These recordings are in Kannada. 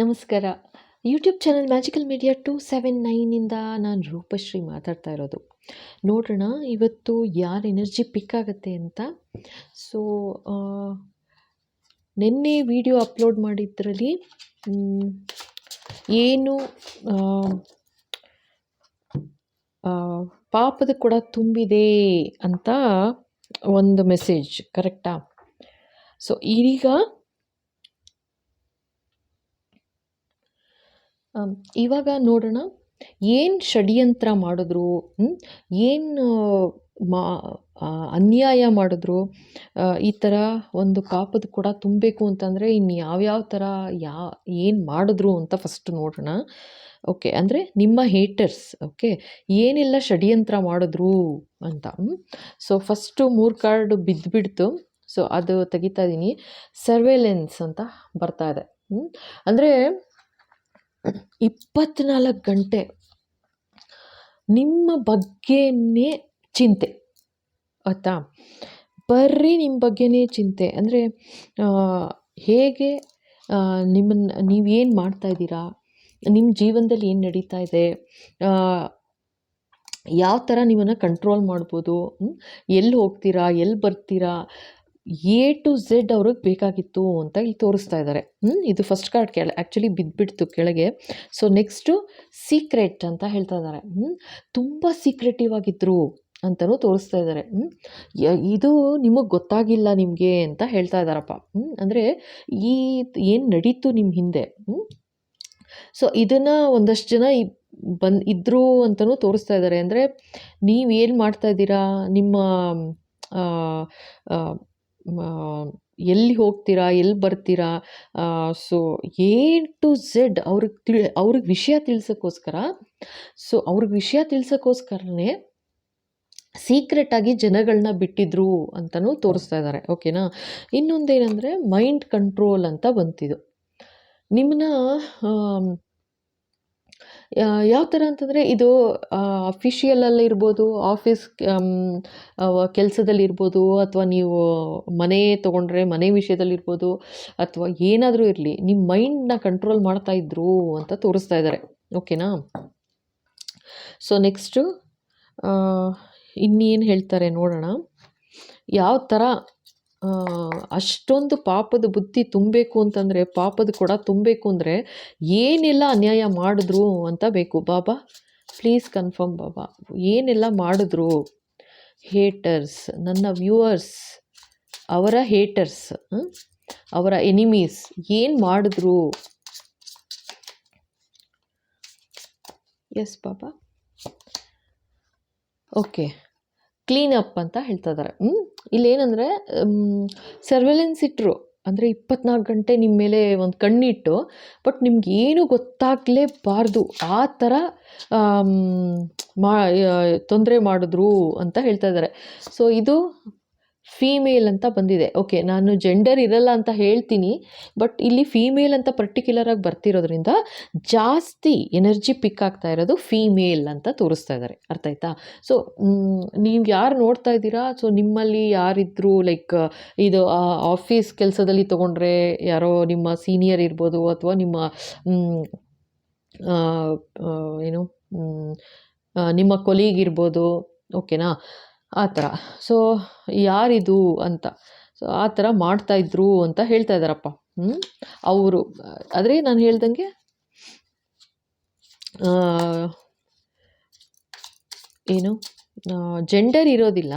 ನಮಸ್ಕಾರ. YouTube channel magical media two seven ನೈನಿಂದ ನಾನು ರೂಪಶ್ರೀ ಮಾತಾಡ್ತಾ ಇರೋದು. ನೋಡೋಣ ಇವತ್ತು ಯಾರ ಎನರ್ಜಿ ಪಿಕ್ ಆಗುತ್ತೆ ಅಂತ. ಸೊ ನಿನ್ನೆ ವಿಡಿಯೋ ಅಪ್ಲೋಡ್ ಮಾಡಿದ್ರಲ್ಲಿ ಏನು ಪಾಪದ ಕೂಡ ತುಂಬಿದೆ ಅಂತ ಒಂದು ಮೆಸೇಜ್ ಕರೆಕ್ಟಾ ಸೊ ಈಗ ಇವಾಗ ನೋಡೋಣ, ಏನು ಷಡ್ಯಂತ್ರ ಮಾಡಿದ್ರು ಏನು ಮಾ ಅನ್ಯಾಯ ಮಾಡಿದ್ರು ಈ ಥರ ಒಂದು ಕಾಪದ ಕೂಡ ತುಂಬಬೇಕು ಅಂತಂದರೆ ಇನ್ನು ಯಾವ್ಯಾವ ಥರ ಯಾ, ಏನು ಮಾಡಿದ್ರು ಅಂತ ಫಸ್ಟ್ ನೋಡೋಣ. ಓಕೆ ಅಂದರೆ ನಿಮ್ಮ ಹೇಟರ್ಸ್ ಓಕೆ ಏನೆಲ್ಲ ಷಡ್ಯಂತ್ರ ಮಾಡಿದ್ರು ಅಂತ ಸೊ ಫಸ್ಟು ಮೂರು ಕಾರ್ಡ್ ಬಿದ್ದುಬಿಡ್ತು ಸೊ ಅದು ತೆಗಿತಾ ಇದ್ದೀನಿ ಸರ್ವೇಲೆನ್ಸ್ ಅಂತ ಬರ್ತಾ ಇದೆ ಅಂದರೆ ಇಪ್ಪತ್ನಾಲ್ಕು ಗಂಟೆ ನಿಮ್ಮ ಬಗ್ಗೆನೇ ಚಿಂತೆ, ಆಯ್ತಾ? ಬರ್ರಿ ನಿಮ್ಮ ಬಗ್ಗೆನೇ ಚಿಂತೆ. ಅಂದರೆ ಹೇಗೆ ನಿಮ್ಮನ್ನು ನೀವೇನು ಮಾಡ್ತಾ ಇದ್ದೀರಾ? ನಿಮ್ಮ ಜೀವನದಲ್ಲಿ ಏನು ನಡೀತಾ ಇದೆ? ಯಾವ ಥರ ನಿಮ್ಮನ್ನು ಕಂಟ್ರೋಲ್ ಮಾಡ್ಬೋದು? ಎಲ್ಲಿ ಹೋಗ್ತೀರಾ? ಎಲ್ಲಿ ಬರ್ತೀರಾ? ಎ ಟು ಝೆಡ್ ಅವ್ರಿಗೆ ಬೇಕಾಗಿತ್ತು ಅಂತ ಇಲ್ಲಿ ತೋರಿಸ್ತಾ ಇದ್ದಾರೆ. ಇದು ಫಸ್ಟ್ ಕಾರ್ಡ್ ಕೆಳ ಆ್ಯಕ್ಚುಲಿ ಬಿದ್ದುಬಿಡ್ತು ಕೆಳಗೆ. ಸೊ ನೆಕ್ಸ್ಟು ಸೀಕ್ರೆಟ್ ಅಂತ ಹೇಳ್ತಾ ಇದ್ದಾರೆ. ತುಂಬ ಸೀಕ್ರೆಟಿವ್ ಆಗಿದ್ದರು ಅಂತಲೂ ತೋರಿಸ್ತಾ ಇದ್ದಾರೆ. ಇದು ನಿಮಗೆ ಗೊತ್ತಾಗಿಲ್ಲ ನಿಮಗೆ ಅಂತ ಹೇಳ್ತಾ ಇದ್ದಾರಪ್ಪ. ಅಂದರೆ ಈ ಏನು ನಡೀತು ನಿಮ್ಮ ಹಿಂದೆ? ಸೊ ಇದನ್ನು ಒಂದಷ್ಟು ಜನ ಬಂದು ಇದ್ದರು ಅಂತಲೂ ತೋರಿಸ್ತಾ ಇದ್ದಾರೆ. ಅಂದರೆ ನೀವು ಏನು ಮಾಡ್ತಾ ಇದ್ದೀರಾ? ನಿಮ್ಮ ಎಲ್ಲಿ ಹೋಗ್ತೀರಾ, ಎಲ್ಲಿ ಬರ್ತೀರಾ? ಸೊ ಎ ಟು ಝೆಡ್ ಅವ್ರಿಗೆ ತಿಳಿ, ಅವ್ರಿಗೆ ವಿಷಯ ತಿಳಿಸೋಕ್ಕೋಸ್ಕರ ಸೊ ಅವ್ರಿಗೆ ವಿಷಯ ತಿಳಿಸೋಕ್ಕೋಸ್ಕರನೇ ಸೀಕ್ರೆಟಾಗಿ ಜನಗಳನ್ನ ಬಿಟ್ಟಿದ್ರು ಅಂತಲೂ ತೋರಿಸ್ತಾ ಇದ್ದಾರೆ ಓಕೆನಾ ಇನ್ನೊಂದೇನೆಂದರೆ ಮೈಂಡ್ ಕಂಟ್ರೋಲ್ ಅಂತ ಬಂತಿದು. ನಿಮ್ಮನ್ನ ಯಾವ ಥರ ಅಂತಂದರೆ ಇದು ಅಫಿಷಿಯಲಲ್ಲಿ ಇರ್ಬೋದು ಆಫೀಸ್ ಕೆಲಸದಲ್ಲಿರ್ಬೋದು ಅಥವಾ ನೀವು ಮನೆ ತೊಗೊಂಡ್ರೆ ಮನೆ ವಿಷಯದಲ್ಲಿರ್ಬೋದು ಅಥವಾ ಏನಾದರೂ ಇರಲಿ, ನಿಮ್ಮ ಮೈಂಡನ್ನ ಕಂಟ್ರೋಲ್ ಮಾಡ್ತಾ ಇದ್ರು ಅಂತ ತೋರಿಸ್ತಾ ಇದ್ದಾರೆ. ಓಕೆನಾ? ಸೊ ನೆಕ್ಸ್ಟು ಇನ್ನೇನು ಹೇಳ್ತಾರೆ ನೋಡೋಣ. ಯಾವ ಥರ ಅಷ್ಟೊಂದು ಪಾಪದ ಬುದ್ಧಿ ತುಂಬಬೇಕು ಅಂತಂದರೆ, ಪಾಪದ ಕೊಡ ತುಂಬಬೇಕು ಅಂದರೆ ಏನೆಲ್ಲ ಅನ್ಯಾಯ ಮಾಡಿದ್ರು ಅಂತ ಬೇಕು. Baba please confirm Baba. ಏನೆಲ್ಲ ಮಾಡಿದ್ರು? ಹೇಟರ್ಸ್ ನನ್ನ ವ್ಯೂವರ್ಸ್ ಅವರ ಹೇಟರ್ಸ್ ಅವರ ಎನಿಮೀಸ್ ಏನು ಮಾಡಿದ್ರು? Yes Baba. Okay clean up ಅಂತ ಹೇಳ್ತಾ ಇದ್ದಾರೆ ಇಲ್ಲೇನಂದರೆ ಸರ್ವೆಲೆನ್ಸ್ ಇಟ್ಟರು ಅಂದರೆ ಇಪ್ಪತ್ನಾಲ್ಕು ಗಂಟೆ ನಿಮ್ಮ ಮೇಲೆ ಒಂದು ಕಣ್ಣಿಟ್ಟು, ಬಟ್ ನಿಮ್ಗೆ ಏನು ಗೊತ್ತಾಗಲೇಬಾರ್ದು. ಆ ಥರ ಮಾ ತೊಂದರೆ ಮಾಡಿದ್ರು ಅಂತ ಹೇಳ್ತಾ ಇದ್ದಾರೆ ಸೊ ಇದು ಫೀಮೇಲ್ ಅಂತ ಬಂದಿದೆ. ಓಕೆ ನಾನು ಜೆಂಡರ್ ಇರಲ್ಲ ಅಂತ ಹೇಳ್ತೀನಿ ಬಟ್ ಇಲ್ಲಿ ಫೀಮೇಲ್ ಅಂತ ಪರ್ಟಿಕ್ಯುಲರಾಗಿ ಬರ್ತಿರೋದ್ರಿಂದ ಜಾಸ್ತಿ ಎನರ್ಜಿ ಪಿಕ್ ಆಗ್ತಾ ಇರೋದು ಫೀಮೇಲ್ ಅಂತ ತೋರಿಸ್ತಾ ಇದ್ದಾರೆ ಅರ್ಥ ಆಯ್ತಾ? ಸೊ ನೀವು ಯಾರು ನೋಡ್ತಾ ಇದ್ದೀರಾ? ಸೊ ನಿಮ್ಮಲ್ಲಿ ಯಾರಿದ್ರು ಲೈಕ್ ಇದು ಆಫೀಸ್ ಕೆಲಸದಲ್ಲಿ ತೊಗೊಂಡ್ರೆ ಯಾರೋ ನಿಮ್ಮ ಸೀನಿಯರ್ ಇರ್ಬೋದು ಅಥವಾ ನಿಮ್ಮ ಏನು ನಿಮ್ಮ ಕೊಲೀಗ್ ಇರ್ಬೋದು ಓಕೆನಾ ಆ ಥರ. ಸೊ ಯಾರಿದು ಅಂತ. ಸೊ ಆ ಥರ ಮಾಡ್ತಾಯಿದ್ರು ಅಂತ ಹೇಳ್ತಾ ಇದ್ದಾರಪ್ಪ. ಅವರು. ಆದರೆ ನಾನು ಹೇಳ್ದಂಗೆ ಏನು ಜೆಂಡರ್ ಇರೋದಿಲ್ಲ.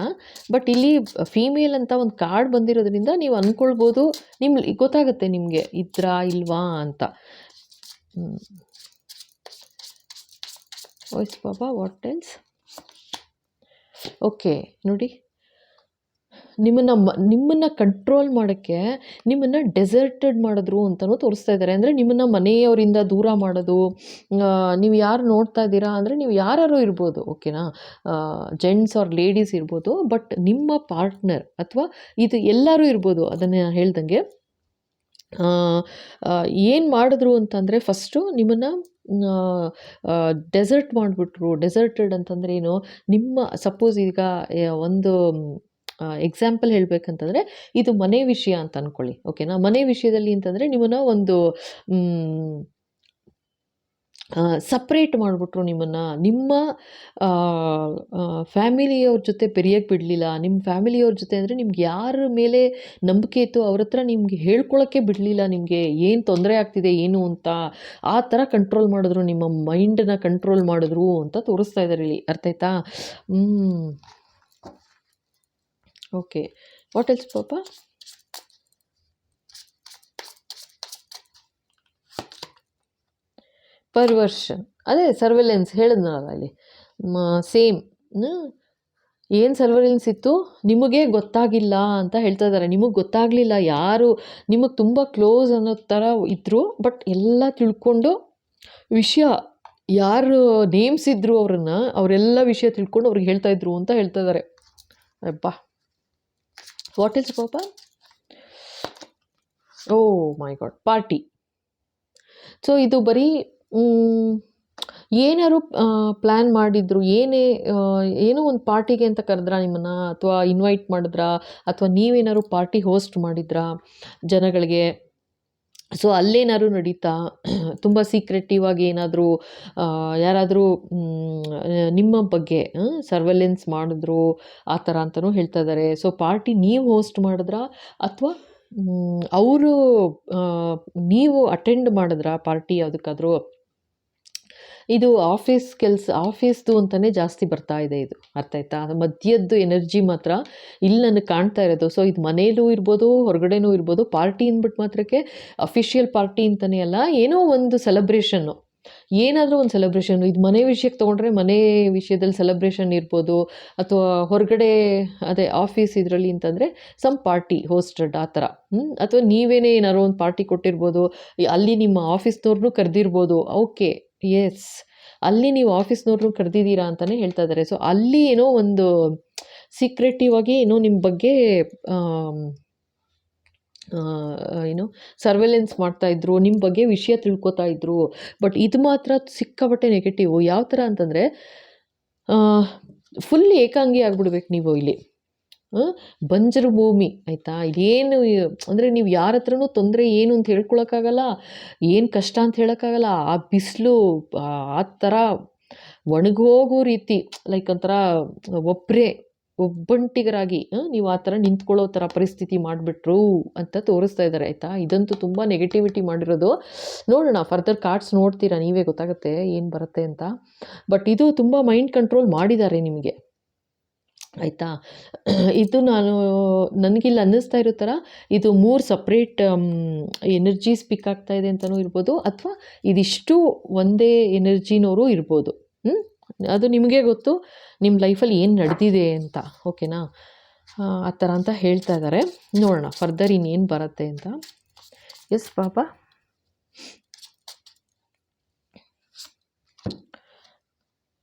ಬಟ್ ಇಲ್ಲಿ ಫೀಮೇಲ್ ಅಂತ ಒಂದು ಕಾರ್ಡ್ ಬಂದಿರೋದ್ರಿಂದ ನೀವು ಅಂದ್ಕೊಳ್ಬೋದು ನಿಮ್ಮ ಗೊತ್ತಾಗುತ್ತೆ ನಿಮಗೆ ಇದ್ರಾ ಇಲ್ವಾ ಅಂತ. Voice Baba what else okay ನೋಡಿ. ನಿಮ್ಮನ್ನು ನಿಮ್ಮನ್ನು ಕಂಟ್ರೋಲ್ ಮಾಡೋಕ್ಕೆ ನಿಮ್ಮನ್ನು ಡೆಸರ್ಟೆಡ್ ಮಾಡಿದ್ರು ಅಂತಲೂ ತೋರಿಸ್ತಾ ಇದ್ದಾರೆ ಅಂದರೆ ನಿಮ್ಮನ್ನು ಮನೆಯವರಿಂದ ದೂರ ಮಾಡೋದು ನೀವು ಯಾರು ನೋಡ್ತಾ ಇದ್ದೀರಾ ಅಂದರೆ ನೀವು ಯಾರು ಇರ್ಬೋದು ಓಕೆನಾ ಜೆಂಟ್ಸ್ ಆರ್ ಲೇಡೀಸ್ ಇರ್ಬೋದು ಬಟ್ ನಿಮ್ಮ ಪಾರ್ಟ್ನರ್ ಅಥವಾ ಇದು ಎಲ್ಲರೂ ಇರ್ಬೋದು, ಅದನ್ನು ಹೇಳ್ದಂಗೆ. ಏನು ಮಾಡಿದ್ರು ಅಂತಂದರೆ ಫಸ್ಟು ನಿಮ್ಮನ್ನು ಡೆಸರ್ಟ್ ಮಾಡಿಬಿಟ್ರು. ಡೆಸರ್ಟೆಡ್ ಅಂತಂದರೆ ಏನು? ನಿಮ್ಮ ಸಪೋಸ್ ಈಗ ಒಂದು ಎಕ್ಸಾಂಪಲ್ ಹೇಳಬೇಕಂತಂದರೆ ಇದು ಮನೆ ವಿಷಯ ಅಂತ ಅಂದ್ಕೊಳ್ಳಿ ಓಕೆನಾ ಮನೆ ವಿಷಯದಲ್ಲಿ ಅಂತಂದರೆ ನಿಮ್ಮನ್ನು ಒಂದು ಸಪ್ರೇಟ್ ಮಾಡಿಬಿಟ್ರು ನಿಮ್ಮನ್ನು. ನಿಮ್ಮ ಫ್ಯಾಮಿಲಿಯವ್ರ ಜೊತೆ ಬೆರೆಯೋಕ್ಕೆ ಬಿಡಲಿಲ್ಲ. ನಿಮ್ಮ ಫ್ಯಾಮಿಲಿಯವ್ರ ಜೊತೆ ಅಂದರೆ ನಿಮ್ಗೆ ಯಾರ ಮೇಲೆ ನಂಬಿಕೆ ಇತ್ತು ಅವ್ರ ಹತ್ರ ನಿಮಗೆ ಹೇಳ್ಕೊಳ್ಳೋಕ್ಕೆ ಬಿಡಲಿಲ್ಲ ನಿಮಗೆ. ಏನು ತೊಂದರೆ ಆಗ್ತಿದೆ, ಏನು ಅಂತ. ಆ ಥರ ಕಂಟ್ರೋಲ್ ಮಾಡಿದ್ರು, ನಿಮ್ಮ ಮೈಂಡನ್ನ ಕಂಟ್ರೋಲ್ ಮಾಡಿದ್ರು ಅಂತ ತೋರಿಸ್ತಾ ಇದ್ದಾರೆ ಇಲ್ಲಿ. ಅರ್ಥ ಆಯ್ತಾ? ಓಕೆ ವಾಟ್ ಎಲ್ಸ್ ಪಾಪ? ಪರ್ವರ್ಷನ್ ಅದೇ ಸರ್ವೆಲೆನ್ಸ್ ಹೇಳಿದ್ನಲ್ಲ ಅಲ್ಲಿ. ಸೇಮ್ ಏನು ಸರ್ವೆಲೆನ್ಸ್ ಇತ್ತು? ನಿಮಗೆ ಗೊತ್ತಾಗಿಲ್ಲ ಅಂತ ಹೇಳ್ತಾ ಇದ್ದಾರೆ ನಿಮಗೆ ಗೊತ್ತಾಗಲಿಲ್ಲ. ಯಾರು ನಿಮಗೆ ತುಂಬ ಕ್ಲೋಸ್ ಅನ್ನೋ ಥರ ಇದ್ದರು ಬಟ್ ಎಲ್ಲ ತಿಳ್ಕೊಂಡು ವಿಷಯ ಯಾರು ನೇಮ್ಸ್ ಇದ್ದರು ಅವ್ರನ್ನ, ಅವರೆಲ್ಲ ವಿಷಯ ತಿಳ್ಕೊಂಡು ಅವ್ರಿಗೆ ಹೇಳ್ತಾ ಇದ್ರು ಅಂತ ಹೇಳ್ತಾ ಇದ್ದಾರೆ ಅಪ್ಪ ವಾಟ್ ಇಸ್ ಪಾಪ oh my god party so ಇದು ಬರೀ ಏನಾದ್ರು ಪ್ಲ್ಯಾನ್ ಮಾಡಿದ್ರು, ಏನೇ ಏನೋ ಒಂದು ಪಾರ್ಟಿಗೆ ಅಂತ ಕರೆದ್ರಾ ನಿಮ್ಮನ್ನು? ಅಥವಾ ಇನ್ವೈಟ್ ಮಾಡಿದ್ರಾ? ಅಥವಾ ನೀವೇನಾದ್ರು ಪಾರ್ಟಿ ಹೋಸ್ಟ್ ಮಾಡಿದ್ರಾ ಜನಗಳಿಗೆ? ಸೊ ಅಲ್ಲೇನಾದ್ರು ನಡೀತಾ? ತುಂಬ ಸೀಕ್ರೆಟಿವ್ ಆಗಿ ಏನಾದರೂ ಯಾರಾದರೂ ನಿಮ್ಮ ಬಗ್ಗೆ ಸರ್ವೆಲೆನ್ಸ್ ಮಾಡಿದ್ರು, ಆ ಥರ ಅಂತಲೂ ಹೇಳ್ತಾ ಇದ್ದಾರೆ ಸೊ ಪಾರ್ಟಿ ನೀವು ಹೋಸ್ಟ್ ಮಾಡಿದ್ರಾ? ಅಥವಾ ಅವರು ನೀವು ಅಟೆಂಡ್ ಮಾಡಿದ್ರಾ ಪಾರ್ಟಿ? ಯಾವುದಕ್ಕಾದ್ರೂ? ಇದು ಆಫೀಸ್ ಕೆಲಸ, ಆಫೀಸ್ದು ಅಂತಲೇ ಜಾಸ್ತಿ ಬರ್ತಾ ಇದೆ ಇದು. ಅರ್ಥ ಆಯ್ತಾ? ಮದ್ಯದ್ದು ಎನರ್ಜಿ ಮಾತ್ರ ಇಲ್ಲಿ ನನಗೆ ಕಾಣ್ತಾ ಇರೋದು. ಸೊ ಇದು ಮನೆಯಲ್ಲೂ ಇರ್ಬೋದು, ಹೊರಗಡೆನೂ ಇರ್ಬೋದು, ಪಾರ್ಟಿ ಅಂದ್ಬಿಟ್ಟು ಮಾತ್ರಕ್ಕೆ ಅಫಿಷಿಯಲ್ ಪಾರ್ಟಿ ಅಂತಲೇ ಅಲ್ಲ, ಏನೋ ಒಂದು ಸೆಲೆಬ್ರೇಷನ್ನು ಏನಾದರೂ ಒಂದು ಸೆಲೆಬ್ರೇಷನ್ ಇದು ಮನೆ ವಿಷಯಕ್ಕೆ ತೊಗೊಂಡ್ರೆ ಮನೆ ವಿಷಯದಲ್ಲಿ ಸೆಲೆಬ್ರೇಷನ್ ಇರ್ಬೋದು, ಅಥವಾ ಹೊರಗಡೆ, ಅದೇ ಆಫೀಸ್ ಇದರಲ್ಲಿ ಅಂತಂದರೆ ಸಮ್ ಪಾರ್ಟಿ ಹೋಸ್ಟೆಡ್ ಆ ಥರ. ಅಥವಾ ನೀವೇನೇ ಏನಾದ್ರು ಒಂದು ಪಾರ್ಟಿ ಕೊಟ್ಟಿರ್ಬೋದು, ಅಲ್ಲಿ ನಿಮ್ಮ ಆಫೀಸ್ನವ್ರನ್ನೂ ಕರೆದಿರ್ಬೋದು ಓಕೆ ಎಸ್ ಅಲ್ಲಿ ನೀವು ಆಫೀಸ್ನವ್ರನ್ನೂ ಕರೆದಿದ್ದೀರಾ ಅಂತಲೇ ಹೇಳ್ತಾ ಇದ್ದಾರೆ ಸೊ ಅಲ್ಲಿ ಏನೋ ಒಂದು ಸೀಕ್ರೆಟಿವ್ ಆಗಿ ಏನೋ ನಿಮ್ಮ ಬಗ್ಗೆ ಏನು ಸರ್ವೆಲೆನ್ಸ್ ಮಾಡ್ತಾ ಇದ್ರು ನಿಮ್ಮ ಬಗ್ಗೆ ವಿಷಯ ತಿಳ್ಕೊತಾ ಇದ್ರು. ಬಟ್ ಇದು ಮಾತ್ರ ಸಿಕ್ಕಾಪಟ್ಟೆ ನೆಗೆಟಿವ್ ಯಾವ ಥರ ಅಂತಂದರೆ ಫುಲ್ ಏಕಾಂಗಿ ಆಗಿಬಿಡ್ಬೇಕು ನೀವು ಇಲ್ಲಿ. ಬಂಜರು ಭೂಮಿ, ಆಯಿತಾ? ಇದೇನು ಅಂದರೆ ನೀವು ಯಾರ ಹತ್ರನೂ ತೊಂದರೆ ಏನು ಅಂತ ಹೇಳ್ಕೊಳಕ್ಕಾಗಲ್ಲ, ಏನು ಕಷ್ಟ ಅಂತ ಹೇಳೋಕ್ಕಾಗಲ್ಲ, ಆ ಬಿಸಿಲು, ಆ ಥರ ಒಣಗೋಗೋ ರೀತಿ ಲೈಕ್ ಒಂಥರ ಒಬ್ಬರೇ ಒಬ್ಬಂಟಿಗರಾಗಿ ನೀವು ಆ ಥರ ನಿಂತ್ಕೊಳ್ಳೋ ಥರ ಪರಿಸ್ಥಿತಿ ಮಾಡಿಬಿಟ್ರು ಅಂತ ತೋರಿಸ್ತಾ ಇದ್ದಾರೆ ಆಯಿತಾ? ಇದಂತೂ ತುಂಬ ನೆಗೆಟಿವಿಟಿ ಮಾಡಿರೋದು. ನೋಡೋಣ ಫರ್ದರ್ ಕಾರ್ಡ್ಸ್ ನೋಡ್ತೀರಾ, ನೀವೇ ಗೊತ್ತಾಗುತ್ತೆ ಏನು ಬರುತ್ತೆ ಅಂತ. ಬಟ್ ಇದು ತುಂಬ ಮೈಂಡ್ ಕಂಟ್ರೋಲ್ ಮಾಡಿದ್ದಾರೆ ನಿಮಗೆ. ಆಯಿತಾ? ಇದು ನಾನು ನನಗಿಲ್ಲಿ ಅನ್ನಿಸ್ತಾ ಇರೋ ಥರ ಇದು ಮೂರು ಸಪ್ರೇಟ್ ಎನರ್ಜೀಸ್ ಪಿಕ್ ಆಗ್ತಾ ಇದೆ ಅಂತಲೂ ಇರ್ಬೋದು ಅಥವಾ ಇದಿಷ್ಟು ಒಂದೇ ಎನರ್ಜಿನವರು ಇರ್ಬೋದು. ಹ್ಞೂ ಅದು ನಿಮಗೆ ಗೊತ್ತು ನಿಮ್ಮ ಲೈಫಲ್ಲಿ ಏನು ನಡೆದಿದೆ ಅಂತ ಓಕೆನಾ? ಆ, ಥರ ಅಂತ ಹೇಳ್ತಾ ಇದ್ದಾರೆ ನೋಡೋಣ ಫರ್ದರ್ ಇನ್ನೇನು ಬರುತ್ತೆ ಅಂತ. ಎಸ್ ಪಾಪ.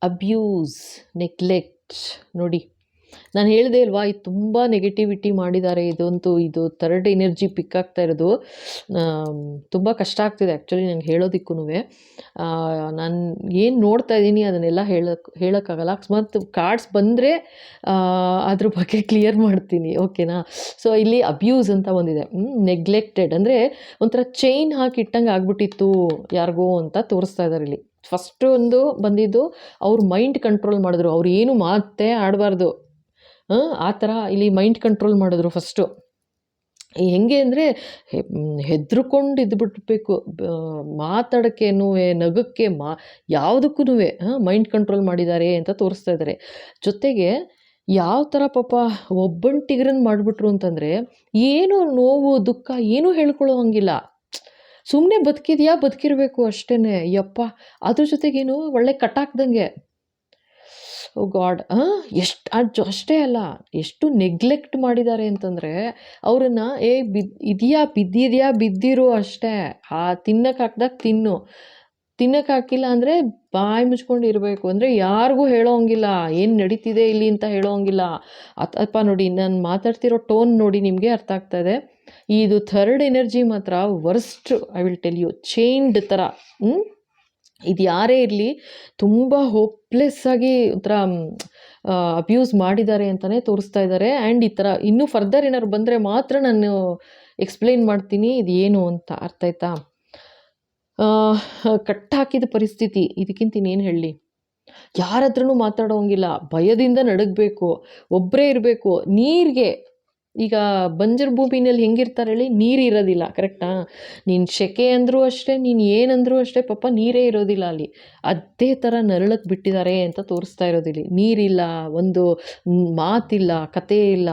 ಅಬ್ಯೂಸ್ ನೆಗ್ಲೆಕ್ಟ್ ನೋಡಿ. ನಾನು ಹೇಳಿದೆ ಅಲ್ವಾ ಇದು ತುಂಬ ನೆಗೆಟಿವಿಟಿ ಮಾಡಿದ್ದಾರೆ. ಇದಂತೂ, ಇದು ಥರ್ಡ್ ಎನರ್ಜಿ ಪಿಕ್ ಆಗ್ತಾ ಇರೋದು. ತುಂಬ ಕಷ್ಟ ಆಗ್ತಿದೆ ಆ್ಯಕ್ಚುಲಿ ನಂಗೆ ಹೇಳೋದಕ್ಕೂ ನಾನು ಏನು ನೋಡ್ತಾ ಇದ್ದೀನಿ ಅದನ್ನೆಲ್ಲ ಹೇಳಕ್ಕೆ ಹೇಳೋಕ್ಕಾಗಲ್ಲ. ಅಕಸ್ಮಾತ್ ಕಾರ್ಡ್ಸ್ ಬಂದರೆ ಅದ್ರ ಬಗ್ಗೆ ಕ್ಲಿಯರ್ ಮಾಡ್ತೀನಿ ಓಕೆನಾ ಸೊ ಇಲ್ಲಿ ಅಬ್ಯೂಸ್ ಅಂತ ಒಂದಿದೆ ನೆಗ್ಲೆಕ್ಟೆಡ್ ಅಂದರೆ ಒಂಥರ ಚೈನ್ ಹಾಕಿಟ್ಟಂಗೆ ಆಗ್ಬಿಟ್ಟಿತ್ತು ಯಾರಿಗೋ ಅಂತ ತೋರಿಸ್ತಾ ಇದ್ದಾರೆ ಇಲ್ಲಿ. ಫಸ್ಟ್ ಒಂದು ಬಂದಿದ್ದು, ಅವ್ರ ಮೈಂಡ್ ಕಂಟ್ರೋಲ್ ಮಾಡಿದ್ರು. ಅವ್ರು ಏನು ಮಾತೇ ಆಡಬಾರ್ದು. ಆ ಥರ ಇಲ್ಲಿ ಮೈಂಡ್ ಕಂಟ್ರೋಲ್ ಮಾಡಿದ್ರು ಫಸ್ಟು ಹೆಂಗೆ ಅಂದರೆ ಹೆದ್ರುಕೊಂಡು ಇದ್ಬಿಟ್ಬೇಕು ಮಾತಾಡೋಕ್ಕೇನು ನಗಕ್ಕೆ ಮಾ ಯಾವುದಕ್ಕೂ ಮೈಂಡ್ ಕಂಟ್ರೋಲ್ ಮಾಡಿದ್ದಾರೆ ಅಂತ ತೋರಿಸ್ತಾ ಇದ್ದಾರೆ ಜೊತೆಗೆ ಯಾವ ಥರ ಪಾಪ ಒಬ್ಬಂಟಿಗರನ್ನು ಮಾಡಿಬಿಟ್ರು ಅಂತಂದರೆ, ಏನು ನೋವು, ದುಃಖ ಏನೂ ಹೇಳ್ಕೊಳ್ಳೋ ಹಂಗಿಲ್ಲ ಸುಮ್ಮನೆ ಬದುಕಿದ್ಯಾ, ಬದುಕಿರಬೇಕು ಅಷ್ಟೇ ಯಪ್ಪ, ಅದ್ರ ಜೊತೆಗೇನು ಒಳ್ಳೆ ಕಟ್ಟಾಕ್ದಂಗೆ ಓ ಗಾಡ್. ಎಷ್ಟು ಅಜ್ಜು ಅಷ್ಟೇ ಅಲ್ಲ. ಎಷ್ಟು ನೆಗ್ಲೆಕ್ಟ್ ಮಾಡಿದ್ದಾರೆ ಅಂತಂದರೆ ಅವರನ್ನು, ಏ ಬಿದ್ದು ಇದೆಯಾ, ಬಿದ್ದಿದೆಯಾ, ಬಿದ್ದಿರು ಅಷ್ಟೇ. ಆ ತಿನ್ನಕ್ಕೆ ಹಾಕ್ದಾಗ ತಿನ್ನು. ತಿನ್ನಕ್ಕೆ ಹಾಕಿಲ್ಲ ಅಂದರೆ ಬಾಯಿ ಮುಚ್ಕೊಂಡು ಇರಬೇಕು. ಅಂದರೆ ಯಾರಿಗೂ ಹೇಳೋಂಗಿಲ್ಲ ಏನು ನಡೀತಿದೆ ಇಲ್ಲಿ ಅಂತ ಹೇಳೋಂಗಿಲ್ಲ ಅಪ್ಪ ನೋಡಿ, ನಾನು ಮಾತಾಡ್ತಿರೋ ಟೋನ್ ನೋಡಿ ನಿಮಗೆ ಅರ್ಥ ಆಗ್ತಾ ಇದೆ. ಇದು ಥರ್ಡ್ ಎನರ್ಜಿ ಮಾತ್ರ worst I will tell you ಚೇಂಡ್ ಥರ ಹ್ಞೂ ಇದು ಯಾರೇ ಇರಲಿ, ತುಂಬ ಹೋಪ್ಲೆಸ್ ಆಗಿ ಒಂಥರ ಅಬ್ಯೂಸ್ ಮಾಡಿದ್ದಾರೆ ಅಂತಲೇ ತೋರಿಸ್ತಾ ಇದ್ದಾರೆ ಆ್ಯಂಡ್ ಈ ಥರ ಇನ್ನೂ ಫರ್ದರ್ ಏನಾದ್ರು ಬಂದರೆ ಮಾತ್ರ ನಾನು ಎಕ್ಸ್ಪ್ಲೇನ್ ಮಾಡ್ತೀನಿ. ಇದು ಏನು ಅಂತ ಅರ್ಥ ಆಯ್ತಾ? ಕಟ್ ಹಾಕಿದ ಪರಿಸ್ಥಿತಿ. ಇದಕ್ಕಿಂತ ಇನ್ನೇನು ಹೇಳಲಿ ಯಾರ ಹತ್ರನೂ ಮಾತಾಡೋಂಗಿಲ್ಲ. ಭಯದಿಂದ ನಡಗಬೇಕು. ಒಬ್ಬರೇ ಇರಬೇಕು. ನೀರಿಗೆ ಈಗ ಬಂಜರು ಭೂಮಿನಲ್ಲಿ ಹೆಂಗಿರ್ತಾರೆ ಹೇಳಿ? ನೀರು ಇರೋದಿಲ್ಲ ಕರೆಕ್ಟಾ ನೀನು ಸೆಕೆ ಅಂದರೂ ಅಷ್ಟೇ, ನೀನು ಏನಂದರೂ ಅಷ್ಟೇ, ಪಾಪ ನೀರೇ ಇರೋದಿಲ್ಲ ಅಲ್ಲಿ. ಅದೇ ಥರ ನರಳಕ್ಕೆ ಬಿಟ್ಟಿದ್ದಾರೆ ಅಂತ ತೋರಿಸ್ತಾ ಇರೋದಿಲ್ಲ. ನೀರಿಲ್ಲ, ಒಂದು ಮಾತಿಲ್ಲ ಕತೆ ಇಲ್ಲ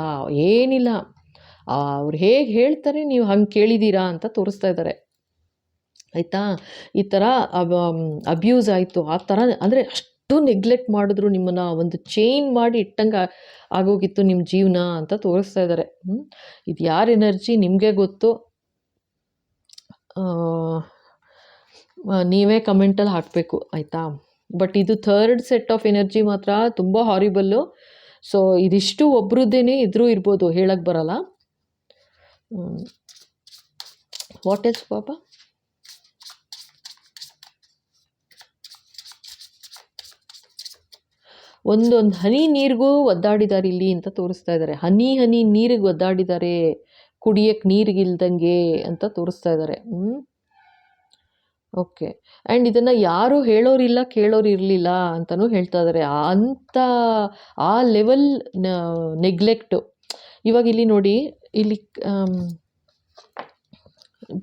ಏನಿಲ್ಲ ಅವ್ರು ಹೇಗೆ ಹೇಳ್ತಾರೆ ನೀವು ಹಂಗೆ ಕೇಳಿದ್ದೀರಾ ಅಂತ ತೋರಿಸ್ತಾ ಇದ್ದಾರೆ. ಆಯಿತಾ? ಈ ಥರ ಅಬ್ಯೂಸ್ ಆಯಿತು. ಆ ಥರ ಅಂದರೆ ಅಷ್ಟು ನೆಗ್ಲೆಕ್ಟ್ ಮಾಡಿದ್ರು ನಿಮ್ಮನ್ನು, ಒಂದು ಚೈನ್ ಮಾಡಿ ಇಟ್ಟಂಗೆ ಆಗೋಗಿತ್ತು ನಿಮ್ಮ ಜೀವನ ಅಂತ ತೋರಿಸ್ತಾ ಇದ್ದಾರೆ ಇದು ಯಾರ ಎನರ್ಜಿ ನಿಮಗೆ ಗೊತ್ತು? ನೀವೇ ಕಮೆಂಟಲ್ಲಿ ಹಾಕಬೇಕು, ಆಯಿತಾ? ಬಟ್ ಇದು ಥರ್ಡ್ ಸೆಟ್ ಆಫ್ ಎನರ್ಜಿ ಮಾತ್ರ, ತುಂಬ ಹಾರಿಬಲ್ಲು ಸೊ ಇದಿಷ್ಟು ಒಬ್ರದ್ದೇನೆ ಇದ್ರೂ ಇರ್ಬೋದು ಹೇಳಕ್ಕೆ ಬರಲ್ಲ. ವಾಟ್ ಎಸ್ ಪಾಪ? ಒಂದೊಂದು ಹನಿ ನೀರಿಗೂ ಒದ್ದಾಡಿದ್ದಾರೆ ಇಲ್ಲಿ ಅಂತ ತೋರಿಸ್ತಾ ಇದ್ದಾರೆ ಹನಿ ಹನಿ ನೀರಿಗೆ ಒದ್ದಾಡಿದ್ದಾರೆ ಕುಡಿಯಕ್ಕೆ ನೀರಿಗಿಲ್ದಂಗೆ ಅಂತ ತೋರಿಸ್ತಾ ಇದ್ದಾರೆ ಹ್ಞೂ ಓಕೆ. ಆ್ಯಂಡ್ ಇದನ್ನು ಯಾರೂ ಹೇಳೋರಿಲ್ಲ, ಕೇಳೋರು ಇರಲಿಲ್ಲ ಅಂತಲೂ ಹೇಳ್ತಾ ಇದ್ದಾರೆ ಅಂಥ ಆ ಲೆವೆಲ್ ನೆಗ್ಲೆಕ್ಟು ಇವಾಗ ಇಲ್ಲಿ ನೋಡಿ, ಇಲ್ಲಿ